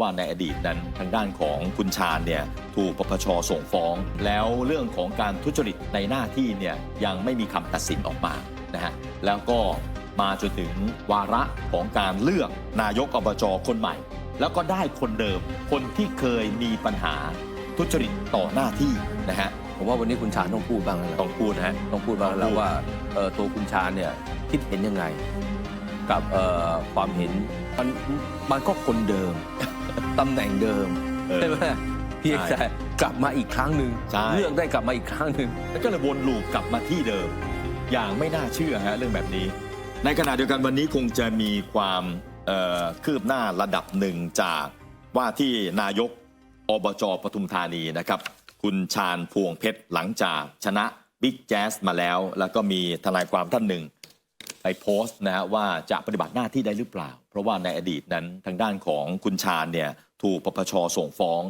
ว่าในอดีตนั้นทางด้านของคุณชาญเนี่ยถูกปปชส่งฟ้อง แล้วเรื่องของการทุจริตในหน้าที่เนี่ยยังไม่มีคำตัดสินออกมานะฮะแล้วก็มาจนถึงวาระของการเลือกนายกอบจคนใหม่ แล้วก็ได้คนเดิมคนที่เคยมีปัญหาทุจริตต่อหน้าที่นะฮะผมว่าวันนี้คุณชาญต้องพูดบ้างแล้วล่ะต้องพูดนะฮะต้องพูดบ้างแล้วล่ะว่าเอ่อตัวคุณชาญเนี่ยคิดเห็นยังไง กับเอ่อความเห็นมันมันก็คนเดิม ตำแหน่งเดิมเออใช่ไหมเพียงใช่แต่กลับมาอีกครั้งหนึ่งใช่เลือกได้กลับมาอีกครั้งหนึ่งแล้วก็เลยวนลูปกลับมาที่เดิม อย่างไม่น่าเชื่อฮะเรื่องแบบนี้ ในขณะเดียวกันวันนี้คงจะมีความเอ่อคืบหน้าระดับหนึ่งจากว่าที่นายกอบจปทุมธานีนะครับ คุณชาญพวงเพชรหลังจากชนะบิ๊กแจ๊สมาแล้ว แล้วก็มีทนายความท่านหนึ่ง ไปโพสต์นะฮะว่าจะปฏิบัติหน้าที่ได้หรือเปล่า เพราะว่าในอดีตนั้นทางด้านของคุณชาญเนี่ยถูกปปชส่งฟ้อง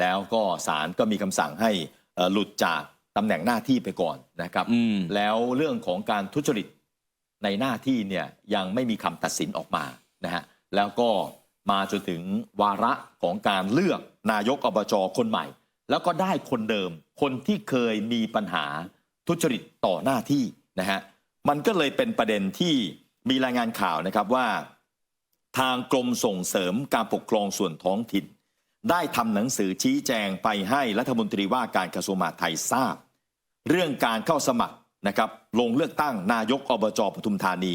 แล้วก็ศาลก็มีคำสั่งให้เอ่อหลุดจากตำแหน่งหน้าที่ไปก่อนนะครับ อืม แล้วเรื่องของการทุจริตในหน้าที่เนี่ยยังไม่มีคำตัดสินออกมานะฮะแล้วก็มาจนถึงวาระของการเลือกนายกอบจคนใหม่ แล้วก็ได้คนเดิมคนที่เคยมีปัญหาทุจริตต่อหน้าที่นะฮะ มันก็เลยเป็นประเด็นที่มีรายงานข่าวนะครับว่า ทางกรมส่งเสริมการปกครองส่วนท้องถิ่น ได้ทำหนังสือชี้แจงไปให้รัฐมนตรีว่าการกระทรวงมหาดไทยทราบ เรื่องการเข้าสมัครนะครับลงเลือกตั้งนายกอบจปทุมธานี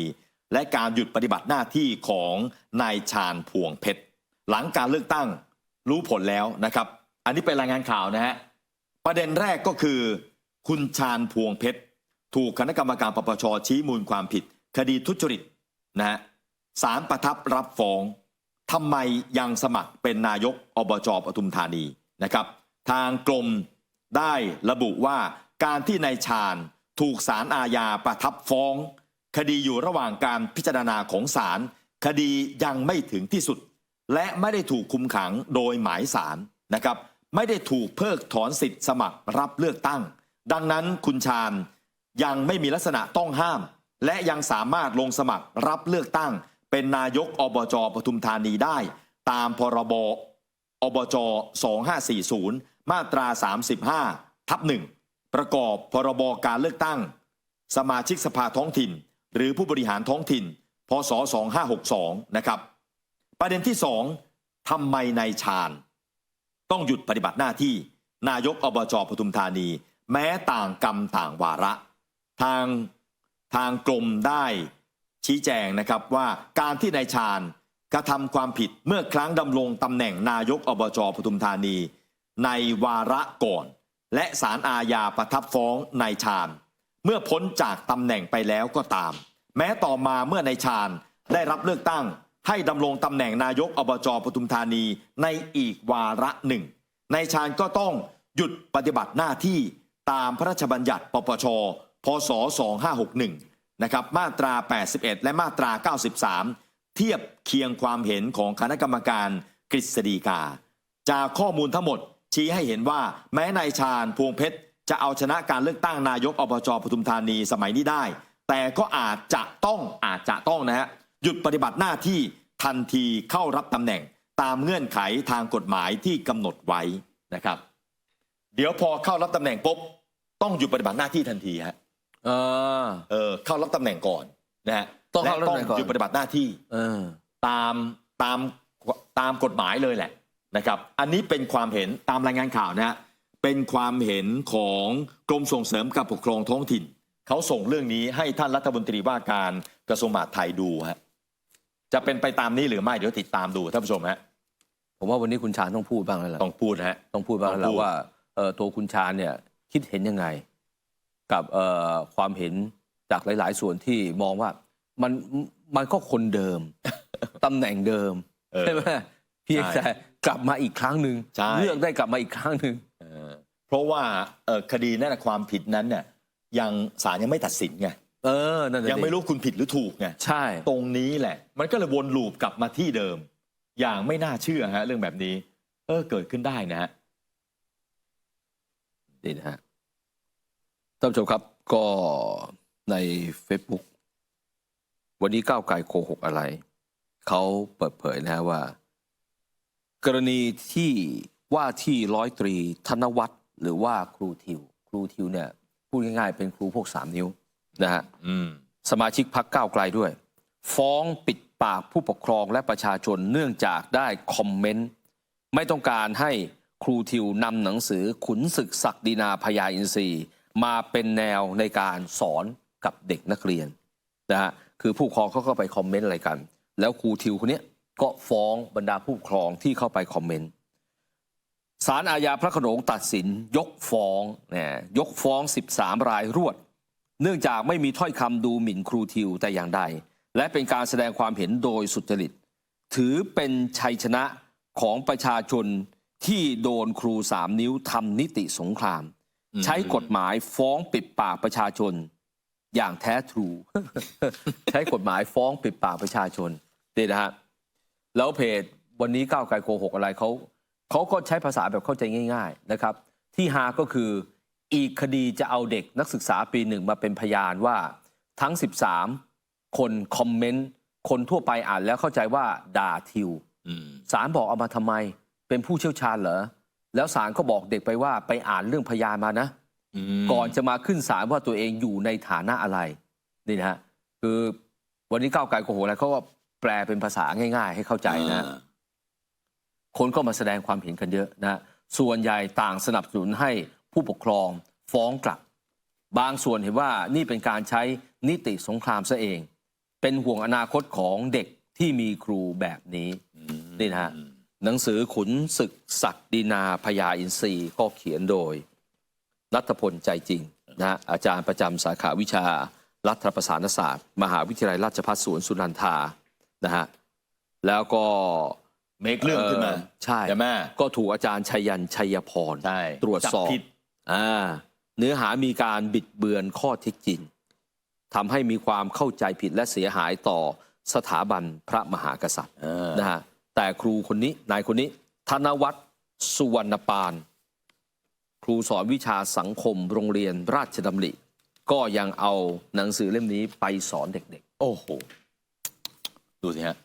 และการหยุดปฏิบัติหน้าที่ของนายชาญพวงเพชรหลังการเลือกตั้งรู้ผลแล้วนะครับ อันนี้เป็นรายงานข่าวนะฮะประเด็นแรกก็คือ คุณชาญพวงเพชร ถูกคณะกรรมการปปชชี้มูลความผิด คดีทุจริตนะฮะสารประทับรับฟ้องทำไมยังสมัครเป็นนายกอบจปทุมธานีนะครับ ทางกรมได้ระบุว่าการที่นายชาญถูกสารอาญาประทับฟ้อง คดีอยู่ระหว่างการพิจารณาของศาลคดียังไม่ถึงที่สุด และไม่ได้ถูกคุมขังโดยหมายสารนะครับ ไม่ได้ถูกเพิกถอนสิทธิ์สมัครรับเลือกตั้ง ดังนั้นคุณชาญ ยังไม่มีลักษณะต้องห้าม และยังสามารถลงสมัครรับเลือกตั้ง เป็นนายกอบจปทุมธานีได้ ตามพรบอบจ 2540 มาตรา 35 ทับหนึ่งประกอบพรบการเลือกตั้ง สมาชิกสภาท้องถิ่น หรือผู้บริหารท้องถิ่น พศ 2562 นะครับ ประเด็นที่สองทำไมนายชาญ ต้องหยุดปฏิบัติหน้าที่ นายกอบจปทุมธานี แม้ต่างกรรมต่างวาระ ทางทางกรมได้ชี้แจงนะครับว่าการที่นายชาญกระทำความผิดเมื่อครั้งดำรงตำแหน่งนายกอบจปทุมธานี ในวาระก่อน และศาลอาญาประทับฟ้องนายชาญ เมื่อพ้นจากตำแหน่งไปแล้วก็ตาม แม้ต่อมาเมื่อนายชาญได้รับเลือกตั้งให้ดำรงตำแหน่งนายกอบจปทุมธานีในอีกวาระหนึ่งนายชาญก็ต้องหยุดปฏิบัติหน้าที่ตามพระราชบัญญัติปปช พศ 2561 นะครับ มาตรา 81 และมาตรา 93 เทียบเคียงความเห็นของคณะกรรมการกฤษฎีกา จากข้อมูลทั้งหมดชี้ให้เห็นว่าแม้นายชาญพวงเพชร จะเอาชนะการเลือกตั้งนายกอบจปทุมธานีสมัยนี้ได้ แต่ก็อาจจะต้องอาจจะต้องนะฮะหยุดปฏิบัติหน้าที่ทันทีเข้ารับตำแหน่งตามเงื่อนไขทางกฎหมายที่กำหนดไว้นะครับ เดี๋ยวพอเข้ารับตำแหน่งปุ๊บต้องหยุดปฏิบัติหน้าที่ทันทีฮะ เออ เออเข้ารับตำแหน่งก่อนนะฮะต้องเข้ารับและตำแหน่งก่อนหยุดปฏิบัติหน้าที่เออ ตามตามตามกฎหมายเลยแหละนะครับ อันนี้เป็นความเห็นตามรายงานข่าวนะฮะเป็นความเห็นของกรมส่งเสริมการปกครองท้องถิ่น เขาส่งเรื่องนี้ให้ท่านรัฐมนตรีว่าการกระทรวงมหาดไทยดูฮะจะเป็นไปตามนี้หรือไม่เดี๋ยวติดตามดูท่านผู้ชมฮะผมว่าวันนี้คุณชาญต้องพูดบ้างแล้วล่ะต้องพูดฮะ ต้องพูดบ้างแล้วต้องพูดล่ะว่าเอ่อตัวคุณชาญเนี่ยคิดเห็นยังไง กับเอ่อความเห็นจากหลาย ๆ ส่วนที่มองว่ามันมันก็คนเดิม ตำแหน่งเดิมเออใช่ไหมเพียงใช่แต่กลับมาอีกครั้งหนึ่งใช่เลือกได้กลับมาอีกครั้งหนึ่งเออเพราะว่าเอ่อคดีนั่นนะความผิดนั้นเนี่ยยังศาลยังไม่ตัดสินไงเออนั่นน่ะยังสิไม่รู้คุณผิดหรือถูกไงใช่ ตรงนี้แหละ มันก็เลยวนลูปกลับมาที่เดิม อย่างไม่น่าเชื่อฮะ เรื่องแบบนี้ เออเกิดขึ้นได้นะฮะนี่นะฮะ ท่านผู้ชมครับก็ใน Facebook วันนี้ก้าวไกลโกหกอะไร เขาเปิดเผยนะฮะว่า กรณีที่ว่าที่ร้อยตรีธนวัฒน์หรือว่าครูทิว ครูทิวเนี่ยพูดง่ายๆ เป็นครูพวกสามนิ้วนะฮะอืมสมาชิกพักก้าวไกลด้วย ฟ้องปิดปากผู้ปกครองและประชาชนเนื่องจากได้คอมเมนต์ ไม่ต้องการให้ครูทิวนำหนังสือขุนศึกศักดินาพญาอินทรีย์ มาเป็นแนวในการสอนกับเด็กนักเรียนนะฮะคือผู้ปกครองเขาก็ไปคอมเมนต์อะไรกัน แล้วครูทิวคนนี้ก็ฟ้องบรรดาผู้ปกครองที่เข้าไปคอมเมนต์ศาลอาญาพระโขนงตัดสินยกฟ้องเนี่ยยกฟ้อง 13 รายรวด เนื่องจากไม่มีถ้อยคำดูหมิ่นครูทิวแต่อย่างใด และเป็นการแสดงความเห็นโดยสุจริต ถือเป็นชัยชนะของประชาชนที่โดนครูสามนิ้วทำนิติสงคราม ใช้กฎหมายฟ้องปิดปากประชาชน อย่างแท้ทรู ใช้กฎหมายฟ้องปิดปากประชาชนนี่นะฮะแล้วเพจวันนี้ก้าวไกลโกหกอะไรเขาเขาก็ใช้ภาษาแบบเข้าใจง่าย ๆนะครับ ที่ฮาก็คืออีกคดีจะเอาเด็กนักศึกษาปีหนึ่งมาเป็นพยานว่าทั้ง 13 คนคอมเมนต์คนทั่วไปอ่านแล้วเข้าใจว่าด่าทิวอืมศาลบอกเอามาทำไม เป็นผู้เชี่ยวชาญเหรอ แล้วศาลก็บอกเด็กไปว่าไปอ่านเรื่องพยานมานะมก่อนจะมาขึ้นศาลว่าตัวเองอยู่ในฐานะอะไรนี่นะฮะคือวันนี้ก้าวไกลโกหกอะไรเขาก็แปลเป็นภาษาง่าย ๆ ให้เข้าใจนะอ่าคนก็มาแสดงความเห็นกันเยอะนะส่วนใหญ่ต่างสนับสนุนให้ผู้ปกครองฟ้องกลับ บางส่วนเห็นว่านี่เป็นการใช้นิติสงครามซะเอง เป็นห่วงอนาคตของเด็กที่มีครูแบบนี้นี่นะฮะ หนังสือขุนศึกศักดินาพญาอินทรีย์ก็เขียนโดยรัฐพลใจจริงนะฮะอาจารย์ประจำสาขาวิชารัฐประศานศาสตร์ มหาวิทยาลัยราชภัฏสวนสุนันทานะฮะแล้วก็เมคเรื่องขึ้นมาใช่ใช่ไหมก็ถูกอาจารย์ชัยยันชัยพรใช่ตรวจสอบจับผิดอ่าเนื้อหามีการบิดเบือนข้อเท็จจริงทำให้มีความเข้าใจผิดและเสียหายต่อสถาบันพระมหากษัตริย์เออนะฮะ แต่ครูคนนี้นายคนนี้ ธนวัฒน์สุวรรณปาน ครูสอนวิชาสังคมโรงเรียนราชดำริ ก็ยังเอาหนังสือเล่มนี้ไปสอนเด็กโอ้โห ดูสิฮะ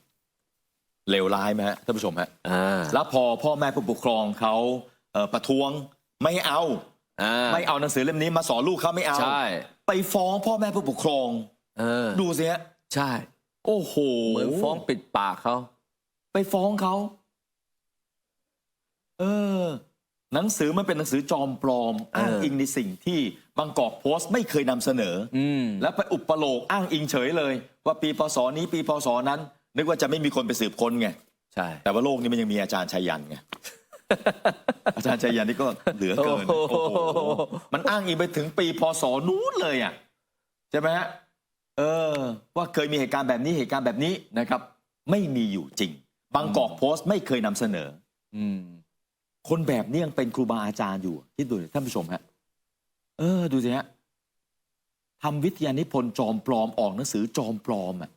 เลวร้ายไหมฮะท่านผู้ชมฮะๆอ่า แล้วพอพ่อแม่ผู้ปกครองเขาเอ่อประท้วงไม่เอา อ่าไม่เอาหนังสือเล่มนี้มาสอนลูกเขาไม่เอาใช่ไปฟ้องพ่อแม่ผู้ปกครอง เออดูสิฮะใช่ โอ้โห เหมือนฟ้องปิดปากเขา ไปฟ้องเขา เออ หนังสือมันเป็นหนังสือจอมปลอม อ้างอิงในสิ่งที่บางกอกโพสต์ไม่เคยนำเสนอออืมแล้วไปอุปโลกอ้างอิงเฉยเลย ว่าปีพศนี้ปีพศนั้น นึกว่าจะไม่มีคนไปสืบค้นไง ใช่ แต่ว่าโลกนี้มันยังมีอาจารย์ชัยยันไง อาจารย์ชัยยันนี่ก็เหลือเกิน โอ้โอ้โหโหมันอ้างอิงไปถึงปีพศนู้นเลยอะ ใช่ไหมฮะ เออ ว่าเคยมีเหตุการณ์แบบนี้เหตุการณ์แบบนี้นะครับ ไม่มีอยู่จริง บางกอกโพสต์ไม่เคยนำเสนอ อืม คนแบบนี้ยังเป็นครูบาอาจารย์อยู่คิดดูดิท่านผู้ชมฮะ เออ ดูสิฮะทำวิทยานิพนธ์จอมปลอมออกหนังสือจอมปลอมอะ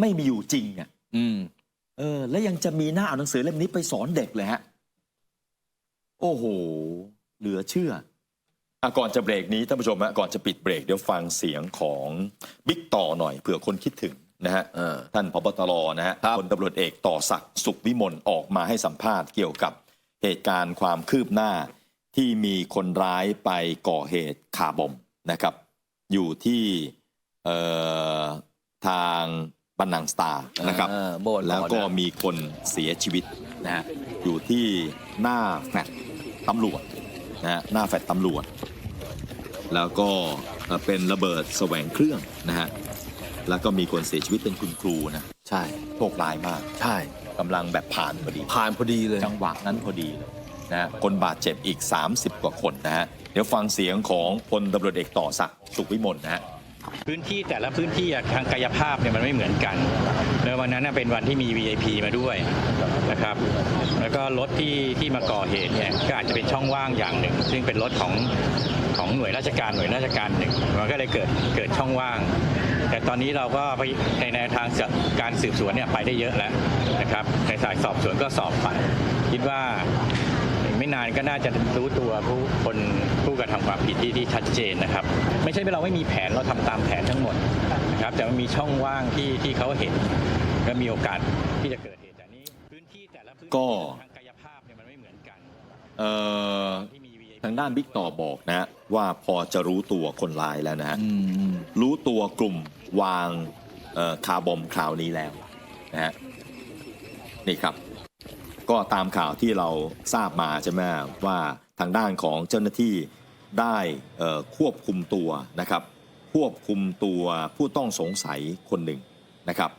ไม่มีอยู่จริงอะ อืม เออ แล้วยังจะมีหน้าเอาหนังสือเล่มนี้ไปสอนเด็กเลยฮะ โอ้โห เหลือเชื่ออะก่อนจะเบรกนี้ท่านผู้ชมฮะก่อนจะปิดเบรกเดี๋ยวฟังเสียงของบิ๊กต่อหน่อยเผื่อคนคิดถึง นะฮะเออท่านพบตรนะฮะครับพลตำรวจเอกต่อศักดิ์สุขวิมลออกมาให้สัมภาษณ์เกี่ยวกับเหตุการณ์ความคืบหน้าที่มีคนร้ายไปก่อเหตุคาร์บอมนะครับ อยู่ที่เอ่อทางบันนังสตาร์นะครับเออเมื่อวันก่อนแล้วก็นะมีคนเสียชีวิตนะฮะอยู่ที่หน้าแฟลตตำรวจนะฮะหน้าแฟลตตำรวจ แล้วก็เอ่อเป็นระเบิดแสวงเครื่องนะฮะ แล้วก็มีคนเสียชีวิตเป็นคุณครูนะใช่ โชคร้ายมากใช่กำลังแบบผ่านพอดี ผ่านพอดีเลย จังหวะนั้นพอดีเลยนะฮะคนบาดเจ็บอีก 30 กว่าคนนะฮะเดี๋ยวฟังเสียงของพลตำรวจเอกต่อศักดิ์สุขวิมลนะฮะ พื้นที่แต่ละพื้นที่อะทางกายภาพเนี่ยมันไม่เหมือนกัน แล้ววันนั้นน่ะเป็นวันที่มี VIP มาด้วยนะครับ แล้วก็รถที่ที่มาก่อเหตุเนี่ยก็อาจจะเป็นช่องว่างอย่างหนึ่ง ซึ่งเป็นรถของของหน่วยราชการหน่วยราชการหนึ่ง มันก็เลยเกิดเกิดช่องว่าง แต่ตอนนี้เราก็ไปในแนวทางการสืบสวนเนี่ยไปได้เยอะแล้วนะครับ ในสายสอบสวนก็สอบไปคิดว่าอีกไม่นานก็น่าจะรู้ตัวผู้คนผู้กระทำความผิดที่ที่ชัดเจนนะครับ ไม่ใช่ว่าเราไม่มีแผนเราทำตามแผนทั้งหมดนะครับแต่มันมีช่องว่างที่ที่เขาเห็นและมีโอกาสที่จะเกิดเหตุแต่นี้พื้นที่แต่ละก็ทางกายภาพเนี่ยมันไม่เหมือนกันเอ่อ ที่มี VIP ทางด้านบิ๊กต่อบอกนะว่าพอจะรู้ตัวคนร้ายแล้วนะฮะอืมอืมรู้ตัวกลุ่มวางเอ่อคาร์บอมคราวนี้แล้วนะฮะนี่ครับ ก็ตามข่าวที่เราทราบมาใช่ไหมว่าทางด้านของเจ้าหน้าที่ได้เอ่อควบคุมตัวนะครับ ควบคุมตัวผู้ต้องสงสัยคนหนึ่งนะครับ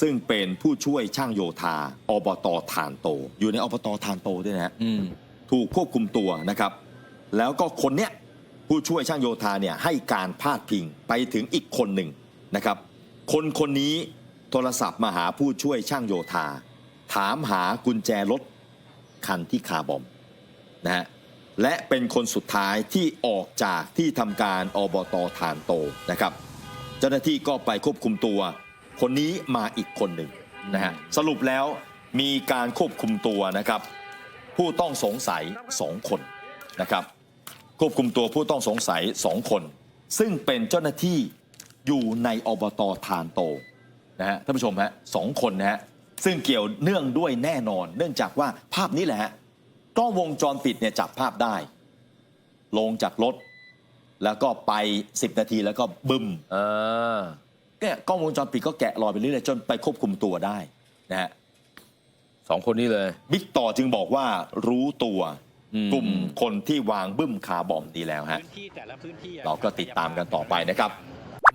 ซึ่งเป็นผู้ช่วยช่างโยธาอบตทานโต อยู่ในอบตทานโตด้วยนะฮะอืม ถูกควบคุมตัวนะครับ แล้วก็คนเนี้ยผู้ช่วยช่างโยธาเนี่ยให้การพาดพิงไปถึงอีกคนหนึ่งนะครับ คนคนนี้โทรศัพท์มาหาผู้ช่วยช่างโยธา ถามหากุญแจรถคันที่คาบอมนะฮะและเป็นคนสุดท้ายที่ออกจากที่ทำการอบตทานโตนะครับ เจ้าหน้าที่ก็ไปควบคุมตัว คนนี้มาอีกคนหนึ่งนะฮะสรุปแล้วมีการควบคุมตัวนะครับ ผู้ต้องสงสัย 2 คนนะครับ ควบคุมตัวผู้ต้องสงสัย 2 คน ซึ่งเป็นเจ้าหน้าที่อยู่ในอบตทานโตนะฮะท่านผู้ชมฮะสองคนนะฮะซึ่งเกี่ยวเนื่องด้วยแน่นอน เนื่องจากว่าภาพนี้แหละฮะกล้องวงจรปิดเนี่ยจับภาพได้ ลงจากรถ แล้วก็ไป 10 นาทีแล้วก็บึ้มเออเนี่ยกล้องวงจรปิดก็แกะรอยไปเรื่อยๆจนไปควบคุมตัวได้นะฮะ สองคนนี้เลย บิ๊กต่อจึงบอกว่ารู้ตัวอืมกลุ่มคนที่วางบึ้มคาร์บอมดีแล้วฮะพื้นที่แต่ละพื้นที่อะเราก็ติดตามกันต่อไปนะครับ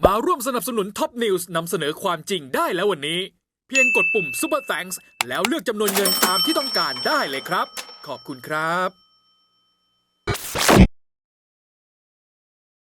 มาร่วมสนับสนุนท็อปนิวส์นำเสนอความจริงได้แล้ววันนี้ เพียงกดปุ่ม Super Thanks แล้วเลือกจำนวนเงินตามที่ต้องการได้เลยครับ ขอบคุณครับ